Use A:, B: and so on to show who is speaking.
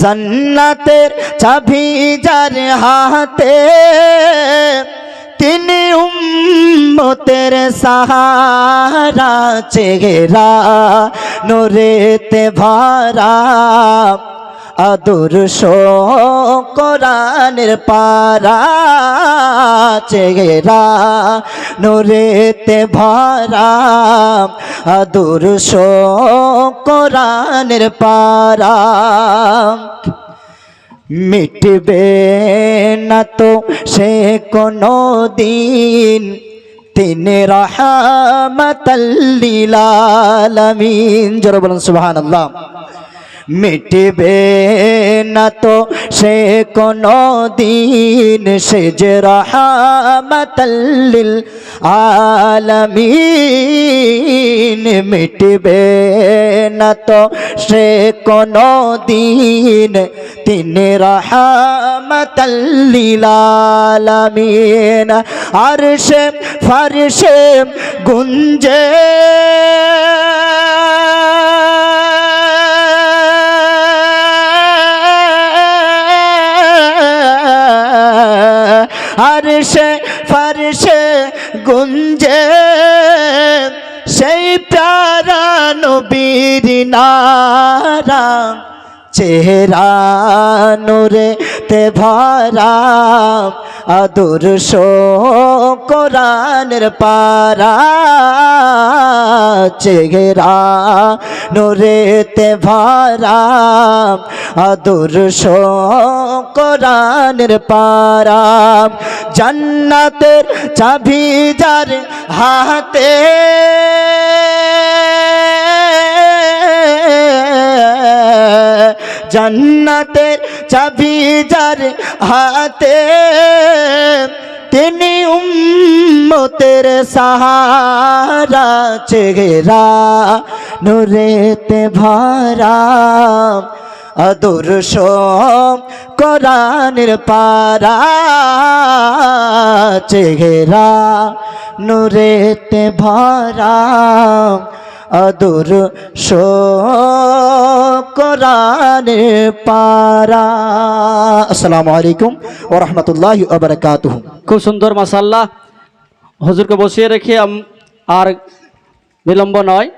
A: জান্নাতের চাবি যার হাতে তিনি উম্মতের সাহারা চেহারা নোরেতে ভারা আদর্শ কোরআনের পারা। চেহারা, নোরেতে ভরা আদর্শ কোরআনের পারা। মিটবে না তো সে কোনো দিন, তিনি রহমতাল্লিলালামিন জোরে বলুন সুবহানাল্লাহ। মিটবে না তো সে কোনো দিন। সে যে রহমতাল্লিল আলামিন। মিটবে না তো সে কোনো দিন। তিনি রহমতাল্লিল আলামিন। আর সে ফারসে গুঞ্জে ফারিসে ফারসে গুঞ্জে সেই প্যারা নবীর নারা চেহারা নোরে তে ভরা শো কোরআনের পারা, চেহারা নোরে তে ভরা শো কোরআনের পারা, জান্নাতের চাবি যার হাতে। জান্নাতের চাবি যার হাতে তিনি উম্মতের সাহারা, চেহারা নুরেতে ভরা। আদর্শ কোরআনের পারা, চেহারা নুরেতে ভরা। আদর কোরআনে পারা। আসসালামু আলাইকুম ওয়া রাহমাতুল্লাহি ওয়া বারাকাতুহু।
B: খুব সুন্দর মাসাল্লাহ হুজুরকে বসিয়ে রেখে আর বিলম্ব নয়।